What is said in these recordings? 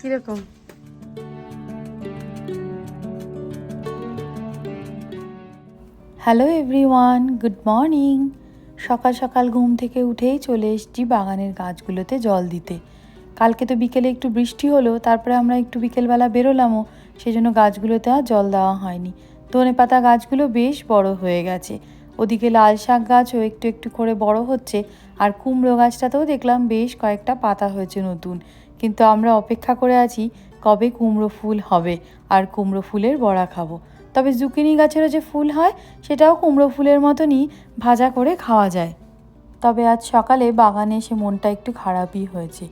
কীরকম? Hello everyone good morning সকাল সকাল ঘুম থেকে উঠেই চলে এসেছি বাগানের গাছগুলোতে জল দিতে। কালকে তো বিকেলে একটু বৃষ্টি হলো, তারপরে আমরা একটু বিকেলবেলা বেরোলামও সেই জন্য গাছগুলোতে আর জল দেওয়া হয়নি। ধনে পাতা গাছগুলো বেশ বড় হয়ে গেছে। ওদিকে লাল শাক গাছও একটু একটু করে বড় হচ্ছে, আর কুমড়ো গাছটাতেও দেখলাম বেশ কয়েকটা পাতা হয়েছে নতুন। কিন্তু আমরা অপেক্ষা করে আছি কবে কুমড়ো ফুল হবে আর কুমড়ো ফুলের বড়া খাব। তবে জুকিনি গাছেরও যে ফুল হয়, সেটাও কুমড়ো ফুলের মতনই ভাজা করে খাওয়া যায়। তবে আজ সকালে বাগানে এসে মনটা একটু খারাপই হয়েছে।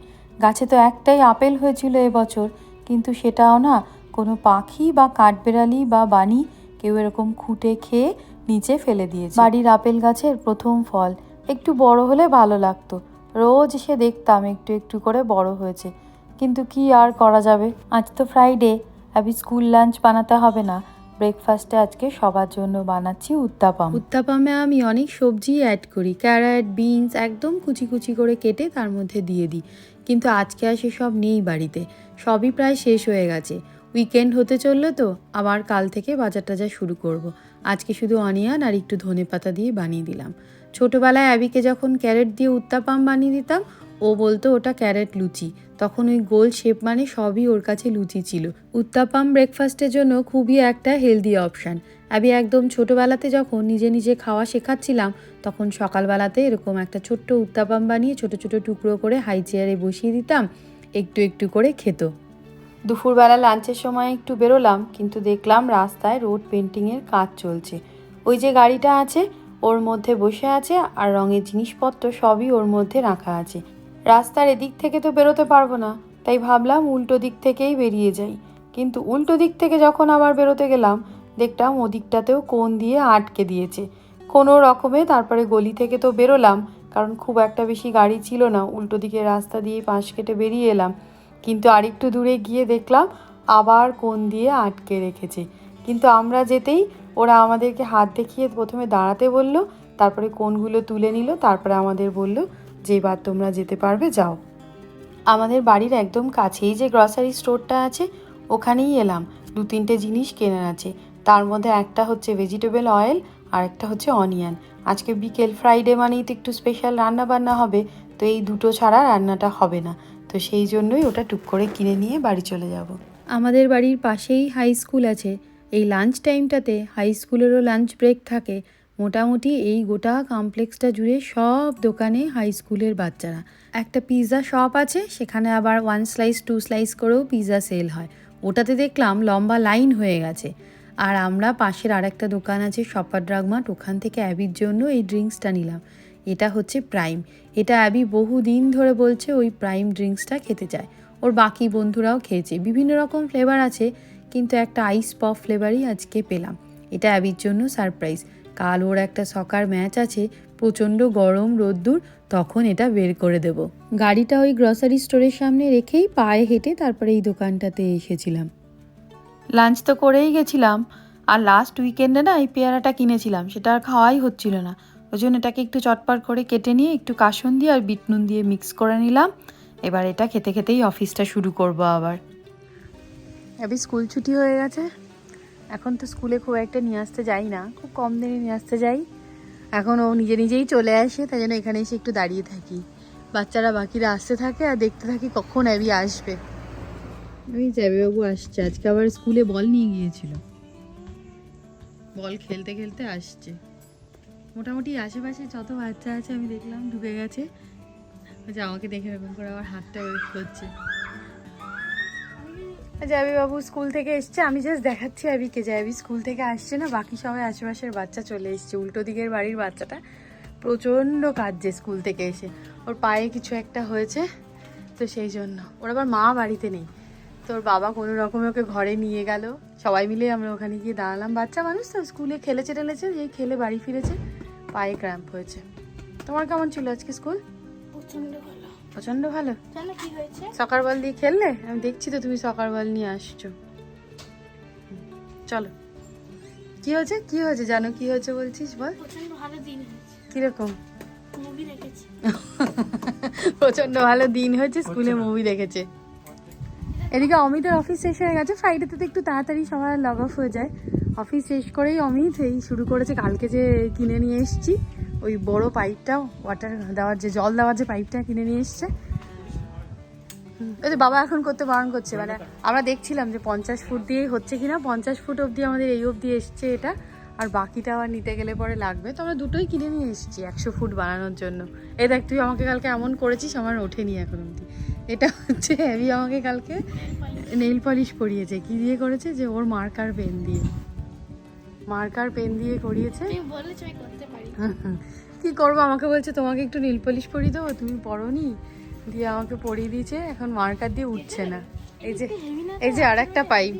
গাছে তো একটাই আপেল হয়েছিল এবছর, কিন্তু সেটাও না কোনো পাখি বা কাঠবেড়ালি বা বানি কেউ এরকম খুঁটে খেয়ে নিচে ফেলে দিয়েছে। বাড়ির আপেল গাছের প্রথম ফল, একটু বড় হলে ভালো লাগতো। রোজ এসে দেখতাম একটু একটু করে বড় হয়েছে। কিন্তু কি আর করা যাবে? আজ তো ফ্রাইডে আবি স্কুল লাঞ্চ বানাতে হবে না। ব্রেকফাস্টে আজকে সবার জন্য বানাচ্ছি উত্তাপাম। উত্তাপামে আমি অনেক সবজি অ্যাড করি। ক্যারেট বিনস একদম কুচি কুচি করে কেটে তার মধ্যে দিয়ে দিই। কিন্তু আজকে আর সেসব নেই বাড়িতে। সবই প্রায় শেষ হয়ে গেছে। উইকেন্ড হতে চলল তো, আবার কাল থেকে বাজার টাজার শুরু করব। আজকে শুধু অনিয়ন আর একটু ধনে পাতা দিয়ে বানিয়ে দিলাম। ছোটোবেলায় অ্যাবিকে যখন ক্যারেট দিয়ে উত্তাপাম বানিয়ে দিতাম, ও বলতো ওটা ক্যারেট লুচি। তখন ওই গোল শেপ মানে সবই ওর কাছে লুচি ছিল। উত্তাপাম ব্রেকফাস্টের জন্য খুবই একটা হেলদি অপশান আমি একদম ছোটোবেলাতে যখন নিজে নিজে খাওয়া শেখাচ্ছিলাম, তখন সকালবেলাতে এরকম একটা ছোট্ট উত্তাপাম বানিয়ে ছোট ছোট টুকরো করে হাই চেয়ারে বসিয়ে দিতাম, একটু একটু করে খেত। দুপুরবেলা লাঞ্চের সময় একটু বেরোলাম, কিন্তু দেখলাম রাস্তায় রোড পেন্টিংয়ের কাজ চলছে। ওই যে গাড়িটা আছে ওর মধ্যে বসে আছে আর রঙের জিনিসপত্র সবই ওর মধ্যে রাখা আছে। রাস্তার এদিক থেকে তো বেরোতে পারব না, তাই ভাবলাম উল্টো দিক থেকেই বেরিয়ে যাই। কিন্তু উল্টো দিক থেকে যখন আবার বেরোতে গেলাম দেখলাম ওদিকটাতেও কোন দিয়ে আটকে দিয়েছে। কোনো রকমে তারপরে গলি থেকে তো বেরোলাম, কারণ খুব একটা বেশি গাড়ি ছিল না, উল্টো দিকে রাস্তা দিয়ে পাশ কেটে বেরিয়ে এলাম। কিন্তু আরেকটু দূরে গিয়ে দেখলাম আবার কোন দিয়ে আটকে রেখেছে। কিন্তু আমরা যেতেই ওরা আমাদেরকে হাত দেখিয়ে প্রথমে দাঁড়াতে বলল, তারপরে কোনগুলো তুলে নিল, তারপরে আমাদের বলল, যে এবার তোমরা যেতে পারবে, যাও। আমাদের বাড়ির একদম কাছেই যে গ্রসারি স্টোরটা আছে, ওখানেই এলাম। দু তিনটে জিনিস কেনার আছে। তার মধ্যে একটা হচ্ছে ভেজিটেবল অয়েল আর একটা হচ্ছে অনিয়ন আজকে বিকেল ফ্রাইডে মানেই তো একটু স্পেশাল রান্না বান্না হবে, তো এই দুটো ছাড়া রান্নাটা হবে না। তো সেই জন্যই ওটা টুক করে কিনে নিয়ে বাড়ি চলে যাব। আমাদের বাড়ির পাশেই হাই স্কুল আছে। এই লাঞ্চ টাইমটাতে হাই স্কুলেরও লাঞ্চ ব্রেক থাকে। মোটামুটি এই গোটা কমপ্লেক্সটা জুড়ে সব দোকানে হাই স্কুলের বাচ্চারা। একটা পিৎজা শপ আছে, সেখানে আবার ওয়ান স্লাইস টু স্লাইস করেও পিৎজা সেল হয়। ওটাতে দেখলাম লম্বা লাইন হয়ে গেছে। আর আমরা পাশের আরেকটা দোকান আছে শপার ড্রাগমার্ট ওখান থেকে অ্যাবির জন্য এই ড্রিঙ্কসটা নিলাম। এটা হচ্ছে প্রাইম এটা অ্যাবি বহু দিন ধরে বলছে ওই প্রাইম ড্রিঙ্কসটা খেতে চায়। ওর বাকি বন্ধুরাও খেয়েছে। বিভিন্ন রকম ফ্লেভার আছে। কিন্তু একটা আইস পপ ফ্লেভারই আজকে পেলাম। এটা অ্যাবির জন্য সারপ্রাইজ কাল ওর একটা সকার ম্যাচ আছে, প্রচণ্ড গরম, রোদ্দুর, তখন এটা বের করে দেব। গাড়িটা ওই গ্রসারি স্টোরের সামনে রেখেই পায়ে হেঁটে তারপরে এই দোকানটাতে এসেছিলাম। লাঞ্চ তো করেই গেছিলাম, আর লাস্ট উইকেন্ডে না এই পেয়ারাটা কিনেছিলাম, সেটা আর খাওয়াই হচ্ছিল না। ওই জন্য এটাকে একটু চটপট করে কেটে নিয়ে একটু কাসন দিয়ে আর বিট নুন দিয়ে মিক্স করে নিলাম। এবার এটা খেতে খেতেই অফিসটা শুরু করব আবার। অ্যাবি স্কুল ছুটি হয়ে গেছে এখন তো স্কুলে খুব একটা নিয়ে আসতে যাই না। খুব কম দিনে নিয়ে আসতে যাই। এখন ও নিজে নিজেই চলে আসে, তাই জন্য এখানে এসে একটু দাঁড়িয়ে থাকি। বাচ্চারা বাকিরা আসতে থাকে আর দেখতে থাকি কখন অ্যাবি আসবে। ওই বাবু আসছে। আজকে আবার স্কুলে বল নিয়ে গিয়েছিল। বল খেলতে খেলতে আসছে। মোটামুটি আশেপাশে যত বাচ্চা আছে আমি দেখলাম ঢুকে গেছে। আচ্ছা আমাকে দেখে এরকম করে আবার হাতটা ওয়েট করছে। যাবি বাবু স্কুল থেকে এসছে, আমি জাস্ট দেখাচ্ছি আবিকে। যাবি স্কুল থেকে আসছে না, বাকি সবাই আশেপাশের বাচ্চা চলে এসছে। উল্টো দিকের বাড়ির বাচ্চাটা প্রচণ্ড কাঁদছে স্কুল থেকে এসে। ওর পায়ে কিছু একটা হয়েছে, তো সেই জন্য। ওর আবার মা বাড়িতে নেই। তোর বাবা কোনো রকমে ওকে ঘরে নিয়ে গেল। সবাই মিলে আমরা ওখানে গিয়ে দাঁড়ালাম। বাচ্চা মানুষ তো স্কুলে খেলেছে টেলেছে এই খেলে বাড়ি ফিরেছে, পায়ে ক্র্যাম্প হয়েছে। তোমার কেমন ছিল আজকে স্কুল? প্রচণ্ড ভালো প্রচণ্ড ভালো। জানো কি হয়েছে? সকার বল দিয়ে খেললে? আমি দেখছি তো তুমি সকার বল নিয়ে আসছো। চলো। কি হয়েছে? কি হয়েছে? জানো কি হয়েছে বলছিস? বল। প্রচণ্ড ভালো দিন হয়েছে। কীরকম? মুভি দেখেছি। প্রচণ্ড ভালো দিন হয়েছে স্কুলে মুভি দেখেছে। এদিকে অমিতের অফিস শেষ হয়ে গেছে। ফ্রাইডেতে তো একটু তাড়াতাড়ি সবার লগ অফ হয়ে যায়। অফিস শেষ করেই অমিত এই শুরু করেছে। কালকে যে কিনে নিয়ে এসেছি। ওই বড় পাইপটা ওয়াটার দেওয়ার যে, জল দেওয়ার যে পাইপটা কিনে নিয়ে এসছে। ওই বাবা এখন করতে বারণ করছে মানে আমরা দেখছিলাম যে পঞ্চাশ ফুট দিয়েই হচ্ছে কিনা, পঞ্চাশ ফুট অবধি আমাদের এই অবধি এসছে এটা, আর বাকিটা আবার নিতে গেলে পরে লাগবে। তো আমরা দুটোই কিনে নিয়ে এসেছি একশো ফুট বানানোর জন্য। এই দেখ, তুই আমাকে কালকে এমন করেছিস, আমার ওঠেনি এখন অবধি। এটা হচ্ছে হ্যাভি আমাকে কালকে নেইল পলিশ করিয়েছে। কি দিয়ে করেছে? যে ওর মার্কার পেন দিয়ে। মার্কার পেন দিয়ে করিয়েছে। করতে কি করব? আমাকে বলছে, তোমাকে একটু নীল পলিশ পরিয়ে দেবো, তুমি পরোনি? দিয়ে আমাকে পরিয়ে দিয়েছে, এখন মার্কার দিয়ে উঠছে না। এই যে এই যে আর একটা পাইপ।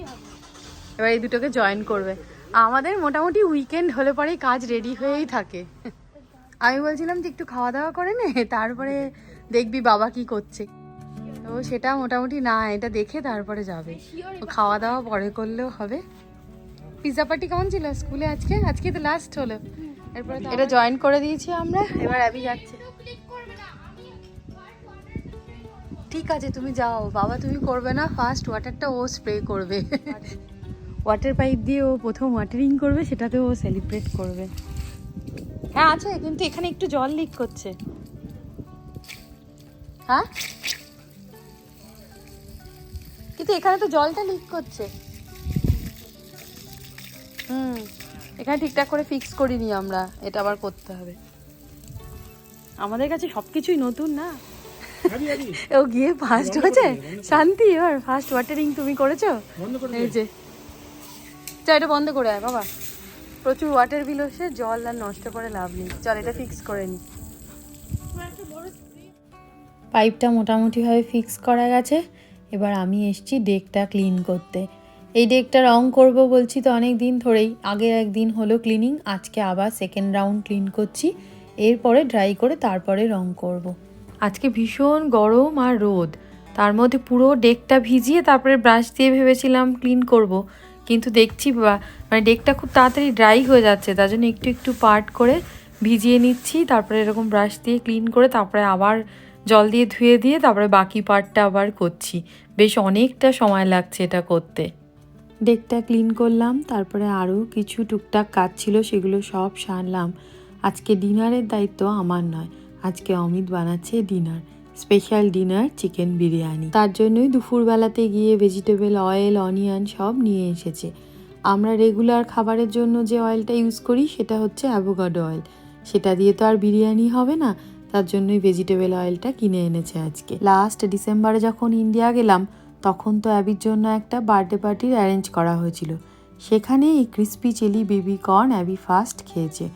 এবার এই দুটোকে জয়েন করবে। আমাদের মোটামুটি উইকেন্ড হলে পরেই কাজ রেডি হয়েই থাকে। আমি বলছিলাম যে, একটু খাওয়া দাওয়া করে নে, তারপরে দেখবি বাবা কি করছে। তো সেটা মোটামুটি না, এটা দেখে তারপরে যাবে। খাওয়া দাওয়া পরে করলেও হবে। পিৎজা পার্টি কেমন ছিল? স্কুলে আজকে? আজকে তো লাস্ট হলো। এটা জয়েন করে দিয়েছি আমরা। এবার অ্যাবি যাচ্ছে। ঠিক আছে তুমি যাও। বাবা তুমি করবে না। ফার্স্ট ওয়াটারটা ও স্প্রে করবে। ওয়াটার পাইপ দিয়ে ও প্রথম ওয়াটারিং করবে সেটাতে ও সেলিব্রেট করবে। হ্যাঁ আছে কিন্তু এখানে একটু জল লিক করছে। হ্যাঁ? কিন্তু এখানে তো জলটা লিক করছে। হুম। এখানে ঠিকঠাক করে ফিক্স করিনি আমরা এটা আবার করতে হবে। আমাদের কাছে সবকিছুই নতুন না। ও গিয়ে ফার্স্ট হয়েছে? শান্তি এবার ফার্স্ট ওয়াটারিং তুমি করেছ? এই যে। চল এটা বন্ধ করে আয় বাবা। প্রচুর ওয়াটার বিল হচ্ছে জল আর নষ্ট করে লাভ নেই। চল এটা ফিক্স করে নি। পাইপটা মোটামুটিভাবে ফিক্স করা গেছে। এবার আমি এসছি ডেকটা ক্লিন করতে। এই ডেকটা রং করব বলছি তো অনেক দিন ধরেই। আগের একদিন হলো ক্লিনিং আজকে আবার সেকেন্ড রাউন্ড ক্লিন করছি। এরপরে ড্রাই করে তারপরে রং করব। আজকে ভীষণ গরম আর রোদ। তার মধ্যে পুরো ডেকটা ভিজিয়ে তারপরে ব্রাশ দিয়ে ভেবেছিলাম ক্লিন করব। কিন্তু দেখছি মানে ডেকটা খুব তাড়াতাড়ি ড্রাই হয়ে যাচ্ছে, তার জন্য একটু একটু পার্ট করে ভিজিয়ে নিচ্ছি, তারপরে এরকম ব্রাশ দিয়ে ক্লিন করে তারপরে আবার জল দিয়ে ধুয়ে দিয়ে তারপরে বাকি পার্টটা আবার করছি। বেশ অনেকটা সময় লাগছে এটা করতে। ডেকটা ক্লিন করলাম, তারপরে আরও কিছু টুকটাক কাজ ছিল, সেগুলো সব সারলাম। আজকে ডিনারের দায়িত্ব আমার নয়, আজকে অমিত বানাচ্ছে dinner, special dinner chicken biryani. তার জন্যই দুপুরবেলাতে গিয়ে ভেজিটেবল, অয়েল, অনিয়ন সব নিয়ে এসেছে। আমরা রেগুলার খাবারের জন্য যে অয়েলটা ইউজ করি, সেটা হচ্ছে অ্যাভোকাডো অয়েল। সেটা দিয়ে তো আর বিরিয়ানি হবে না, তার জন্যই ভেজিটেবল অয়েলটা কিনে এনেছে আজকে। লাস্ট ডিসেম্বরে যখন ইন্ডিয়া গেলাম তখন তো অ্যাবির জন্য একটা বার্থডে পার্টির অ্যারেঞ্জ করা হয়েছিল। সেখানে এই crispy chilli baby corn Abby first খেয়েছে।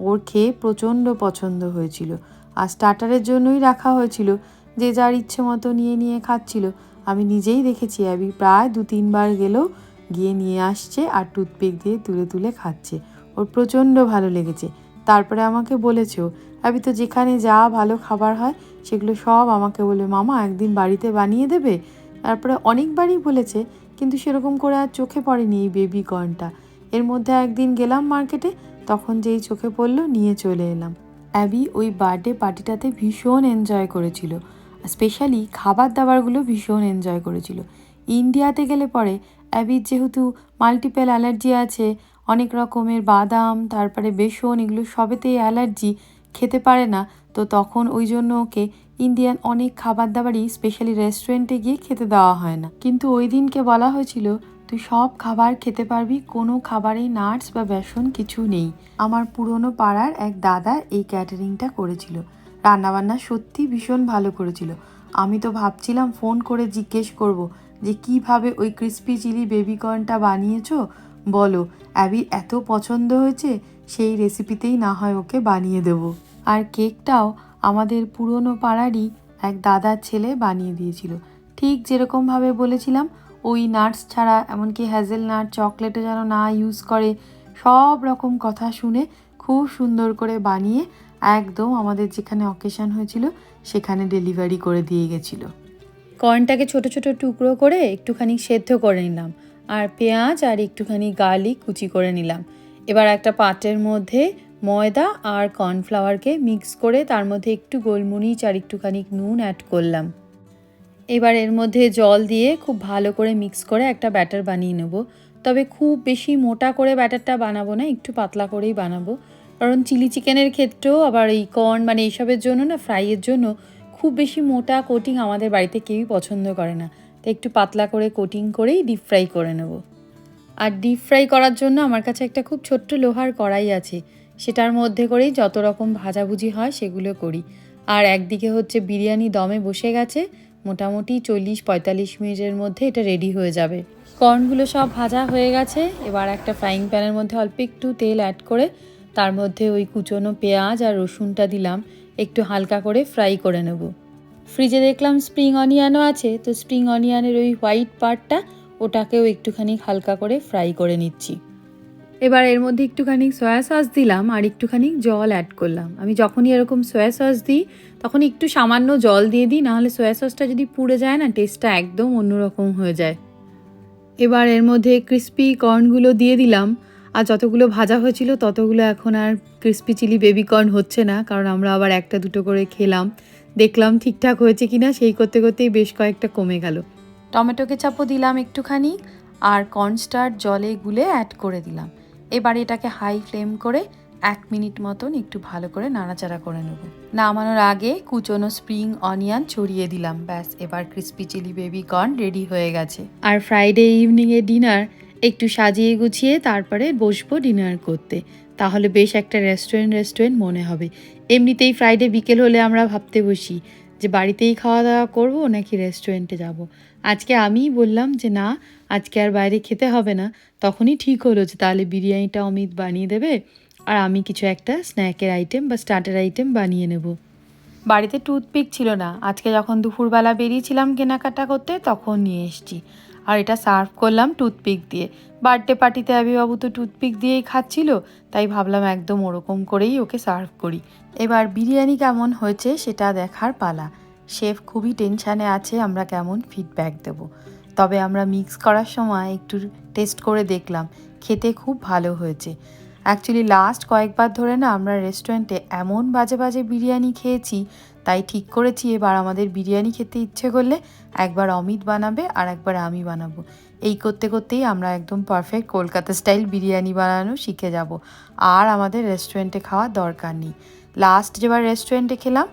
ওর খেয়ে প্রচণ্ড পছন্দ হয়েছিল। আর স্টার্টারের জন্যই রাখা হয়েছিল। যে যার ইচ্ছে মতো নিয়ে নিয়ে খাচ্ছিল। আমি নিজেই দেখেছি অ্যাবি প্রায় দু তিনবার গেলেও গিয়ে নিয়ে আসছে আর টুথপিক দিয়ে তুলে তুলে খাচ্ছে। ওর প্রচণ্ড ভালো লেগেছে। তারপরে আমাকে বলেছেও আমি তো যেখানে যা ভালো খাবার হয়, সেগুলো সব আমাকে বলে, মামা, একদিন বাড়িতে বানিয়ে দেবে? তারপরে অনেকবারই বলেছে, কিন্তু সেরকম করে আর চোখে পড়েনি এই বেবি কর্নটা এর মধ্যে একদিন গেলাম মার্কেটে তখন যেই চোখে পড়ল, নিয়ে চলে এলাম। অ্যাবি ওই বার্থডে পার্টিটাতে ভীষণ এনজয় করেছিল। স্পেশালি খাবার দাবারগুলো ভীষণ এনজয় করেছিল। ইন্ডিয়াতে গেলে পরে অ্যাবির যেহেতু মাল্টিপল অ্যালার্জি আছে, অনেক রকমের বাদাম, তারপরে বেসন, এগুলো সবেতেই অ্যালার্জি খেতে পারে না। তো তখন ওই জন্য ওকে ইন্ডিয়ান অনেক খাবার দাবারই স্পেশালি রেস্টুরেন্টে গিয়ে খেতে দেওয়া হয় না। কিন্তু ওই দিনকে বলা হয়েছিল, তুই সব খাবার খেতে পারবি, কোনো খাবারেই নাটস বা বেসন কিছু নেই। আমার পুরনো পাড়ার এক দাদা এই ক্যাটারিংটা করেছিল। রান্নাবান্না সত্যি ভীষণ ভালো করেছিল। আমি তো ভাবছিলাম ফোন করে জিজ্ঞেস করব যে, কীভাবে ওই ক্রিস্পি চিলি বেবিকর্নটা বানিয়েছো? বলো। অ্যাবির এত পছন্দ হয়েছে, সেই রেসিপিতেই না হয় ওকে বানিয়ে দেবো। আর কেকটাও আমাদের পুরনো পাড়ারই এক দাদার ছেলে বানিয়ে দিয়েছিল। ঠিক যেরকমভাবে বলেছিলাম, ওই নাটস ছাড়া এমনকি হ্যাজেল নাট, চকলেটে যেন না ইউজ করে, সব রকম কথা শুনে খুব সুন্দর করে বানিয়ে একদম আমাদের যেখানে অকেশন হয়েছিল, সেখানে ডেলিভারি করে দিয়ে গেছিল। কর্নটাকে ছোট ছোট টুকরো করে একটুখানি সেদ্ধ করে নিলাম আর পেঁয়াজ আর একটুখানি গার্লিক কুচি করে নিলাম। এবার একটা পাত্রের মধ্যে ময়দা আর কর্নফ্লাওয়ারকে মিক্স করে তার মধ্যে একটু গোলমরিচ আর একটুখানি নুন অ্যাড করলাম। এবার এর মধ্যে জল দিয়ে খুব ভালো করে মিক্স করে একটা ব্যাটার বানিয়ে নেব। তবে খুব বেশি মোটা করে ব্যাটারটা বানাবো না, একটু পাতলা করেই বানাবো। কারণ চিলি চিকেনের ক্ষেত্রেও আবার এই কর্ন মানে এইসবের জন্য না, ফ্রাইয়ের জন্য খুব বেশি মোটা কোটিং আমাদের বাড়িতে কেউই পছন্দ করে না। তাই একটু পাতলা করে কোটিং করেই ডিপ ফ্রাই করে নেব। আর ডিপ ফ্রাই করার জন্য আমার কাছে একটা খুব ছোট্ট লোহার কড়াই আছে। সেটার মধ্যে করেই যত রকম ভাজাভুজি হয় সেগুলো করি। আর একদিকে হচ্ছে বিরিয়ানি দমে বসে গেছে, মোটামুটি চল্লিশ পঁয়তাল্লিশ মিনিটের মধ্যে এটা রেডি হয়ে যাবে। কর্নগুলো সব ভাজা হয়ে গেছে, এবার একটা ফ্রাইং প্যানের মধ্যে অল্প একটু তেল অ্যাড করে, তার মধ্যে ওই কুচনো পেঁয়াজ আর রসুনটা দিলাম, একটু হালকা করে ফ্রাই করে নেব। ফ্রিজে দেখলাম স্প্রিং অনিয়নও আছে, তো স্প্রিং অনিয়নের ওই হোয়াইট পার্টটা ওটাকেও একটুখানি হালকা করে ফ্রাই করে নিচ্ছি। এবার এর মধ্যে একটুখানি সয়া সস দিলাম আর একটুখানি জল অ্যাড করলাম। আমি যখনই এরকম সয়া সস দিই, তখন একটু সামান্য জল দিয়ে দিই, নাহলে সয়া সসটা যদি পুড়ে যায় না টেস্টটা একদম অন্যরকম হয়ে যায়। এবার এর মধ্যে ক্রিস্পি কর্নগুলো দিয়ে দিলাম। আর যতগুলো ভাজা হয়েছিল, ততগুলো এখন আর ক্রিস্পি চিলি বেবি কর্ন হচ্ছে না, কারণ আমরা আবার একটা দুটো করে খেলাম। দেখলাম ঠিকঠাক হয়েছে কি না সেই করতে করতেই বেশ কয়েকটা কমে গেল। টমেটো কেচাপও দিলাম একটুখানি, আর কর্নস্টার জলে গুলে অ্যাড করে দিলাম। এবার এটাকে হাই ফ্লেম করে এক মিনিট মতন একটু ভালো করে নাড়াচাড়া করে নেব। নামানোর আগে কুচনো স্প্রিং, অনিয়ন ছড়িয়ে দিলাম। ব্যাস, এবার crispy chilli baby corn ready হয়ে গেছে। আর ফ্রাইডে ইভিনিংয়ে ডিনার একটু সাজিয়ে গুছিয়ে তারপরে বসবো ডিনার করতে। তাহলে বেশ একটা রেস্টুরেন্ট রেস্টুরেন্ট মনে হবে। এমনিতেই ফ্রাইডে বিকেল হলে আমরা ভাবতে বসি যে বাড়িতেই খাওয়া দাওয়া করব নাকি রেস্টুরেন্টে যাব। আজকে আমিই বললাম যে না আজকে আর বাইরে খেতে হবে না। তখনই ঠিক হলো যে তাহলে বিরিয়ানিটা অমিত বানিয়ে দেবে আর আমি কিছু একটা স্ন্যাকের আইটেম বা স্টার্টার আইটেম বানিয়ে নেব। বাড়িতে টুথপিক ছিল না। আজকে যখন দুপুরবেলা বেরিয়েছিলাম কেনাকাটা করতে তখন নিয়ে এসেছি। আর এটা সার্ভ করলাম টুথপিক দিয়ে। বার্থডে পার্টিতে আবিবাবু তো টুথপিক দিয়েই খাচ্ছিল, তাই ভাবলাম একদম ওরকম করেই ওকে সার্ভ করি। এবার বিরিয়ানি কেমন হয়েছে সেটা দেখার পালা। শেফ খুবই টেনশানে আছে, আমরা কেমন ফিডব্যাক দেব। তবে আমরা মিক্স করার সময় একটু টেস্ট করে দেখলাম। খেতে খুব ভালো হয়েছে। অ্যাকচুয়ালি লাস্ট কয়েকবার ধরে না আমরা রেস্টুরেন্টে এমন বাজে বাজে বিরিয়ানি খেয়েছি তাই ঠিক করেছি, এবার আমাদের বিরিয়ানি খেতে ইচ্ছে করলে একবার অমিত বানাবে আর একবার আমি বানাবো। এই করতে করতেই আমরা একদম পারফেক্ট কলকাতা স্টাইল বিরিয়ানি বানানো শিখে যাব। আর আমাদের রেস্টুরেন্টে খাওয়ার দরকার নেই। লাস্ট যেবার রেস্টুরেন্টে খেলাম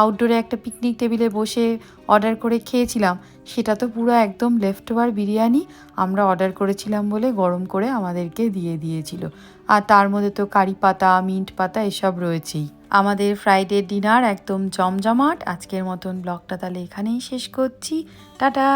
আউটডোরে একটা পিকনিক টেবিলে বসে অর্ডার করে খেয়েছিলাম, সেটা তো পুরো একদম লেফট ওভার বিরিয়ানি আমরা অর্ডার করেছিলাম বলে গরম করে আমাদেরকে দিয়ে দিয়েছিল। আর তার মধ্যে তো কারি পাতা মিন্ট পাতা এসব রয়েছেই। আমাদের ফ্রাইডে ডিনার একদম জমজমাট। আজকের মতন ব্লগটা তাহলে এখানেই শেষ করছি। টাটা!